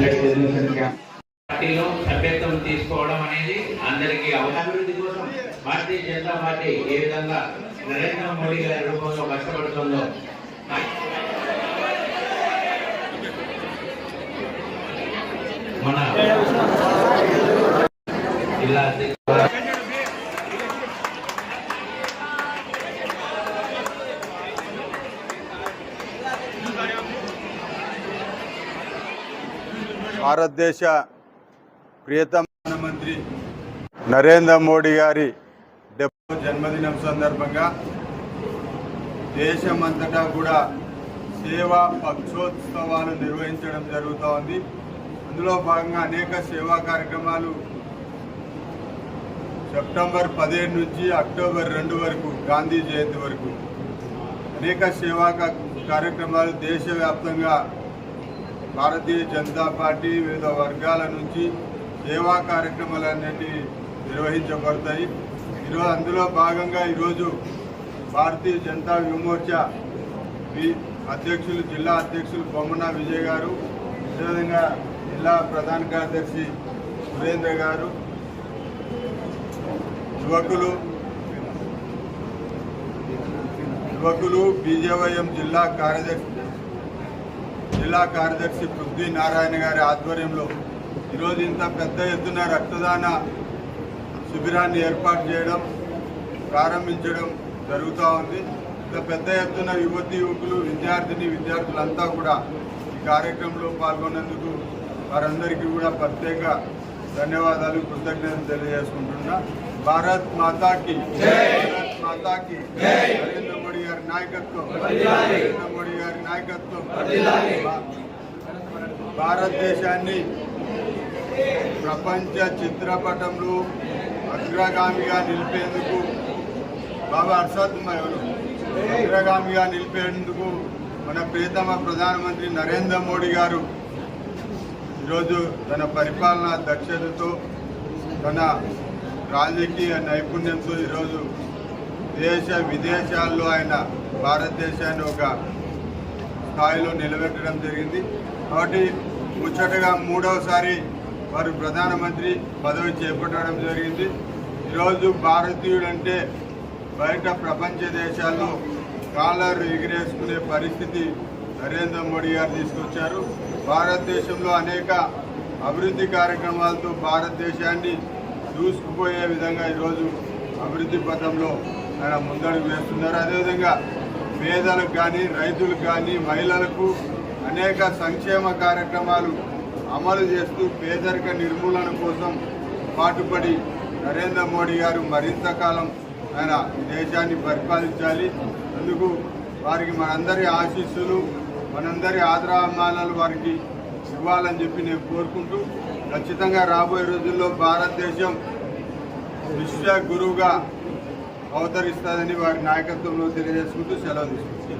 పార్టీలో సభ్యత్వం తీసుకోవడం అనేది అందరికీ అభివృద్ధి కోసం భారతీయ జనతా పార్టీ ఏ విధంగా నరేంద్ర మోడీ గారి రూపంలో కష్టపడుతుందో. మన జిల్లా భారతదేశ ప్రియతమ ప్రధానమంత్రి నరేంద్ర మోడీ గారి డెబ్బై జన్మదినం సందర్భంగా దేశమంతటా కూడా సేవా పక్షోత్సవాలు నిర్వహించడం జరుగుతూ ఉంది అందులో భాగంగా అనేక సేవా కార్యక్రమాలు సెప్టెంబర్ పదిహేడు నుంచి అక్టోబర్ రెండు వరకు గాంధీ జయంతి వరకు. అనేక సేవా కార్యక్రమాలు దేశవ్యాప్తంగా భారతీయ జనతా పార్టీ వివిధ వర్గాల నుంచి సేవా కార్యక్రమాలన్నిటి నిర్వహించబడతాయి. ఈరోజు అందులో భాగంగా ఈరోజు భారతీయ జనతా విమోర్చ అధ్యక్షులు జిల్లా అధ్యక్షులు బొమ్మన విజయ్ గారు అదేవిధంగా జిల్లా ప్రధాన కార్యదర్శి సురేంద్ర గారు యువకులు యువకులు బీజేవైఎం జిల్లా కార్యదర్శి జిల్లా కార్యదర్శి పృథ్వీ నారాయణ గారి ఆధ్వర్యంలో ఈరోజు ఇంత పెద్ద ఎత్తున రక్తదాన శిబిరాన్ని ఏర్పాటు చేయడం ప్రారంభించడం జరుగుతూ ఉంది. ఇంత పెద్ద ఎత్తున యువతి యువకులు విద్యార్థిని విద్యార్థులంతా కూడా ఈ కార్యక్రమంలో పాల్గొన్నందుకు వారందరికీ కూడా ప్రత్యేక ధన్యవాదాలు కృతజ్ఞతలు తెలియజేసుకుంటున్నా. భారత్ మాతాకి మాతాకి నరేంద్ర మోడీ గారి నాయకత్వం నరేంద్ర మోడీ గారి నాయకత్వం. భారతదేశాన్ని ప్రపంచ చిత్రపటంలో అగ్రగామిగా నిలిపేందుకు బాబా అర్షద్ ఎవరు? అగ్రగామిగా నిలిపేందుకు మన ప్రియతమ ప్రధానమంత్రి నరేంద్ర మోడీ గారు ఈరోజు తన పరిపాలనా దక్షతతో తన రాజకీయ నైపుణ్యంతో ఈరోజు దేశ విదేశాల్లో ఆయన భారతదేశాన్ని ఒక స్థాయిలో నిలబెట్టడం జరిగింది. కాబట్టి ముచ్చటగా మూడవసారి వారు ప్రధానమంత్రి పదవి చేపట్టడం జరిగింది. ఈరోజు భారతీయుడంటే బయట ప్రపంచ దేశాల్లో కాలర్ ఎగిరేసుకునే పరిస్థితి నరేంద్ర మోడీ గారు తీసుకొచ్చారు. భారతదేశంలో అనేక అభివృద్ధి కార్యక్రమాలతో భారతదేశాన్ని దూసుకుపోయే విధంగా ఈరోజు అభివృద్ధి పథంలో ఆయన ముందడుగు వేస్తున్నారు. అదేవిధంగా పేదలకు కానీ రైతులకు కానీ మహిళలకు అనేక సంక్షేమ కార్యక్రమాలు అమలు చేస్తూ పేదరిక నిర్మూలన కోసం పాటుపడి నరేంద్ర మోడీ గారు మరింత కాలం ఆయన దేశాన్ని పరిపాలించాలి. అందుకు వారికి మనందరి ఆశీస్సులు మనందరి ఆదరాభిమానాలు వారికి ఇవ్వాలని చెప్పి నేను కోరుకుంటూ ఖచ్చితంగా రాబోయే రోజుల్లో భారతదేశం విశ్వ గురువుగా అవతరిస్తుందని వారి నాయకత్వంలో తెలియజేసుకుంటూ సెలవు తీసుకుంటాను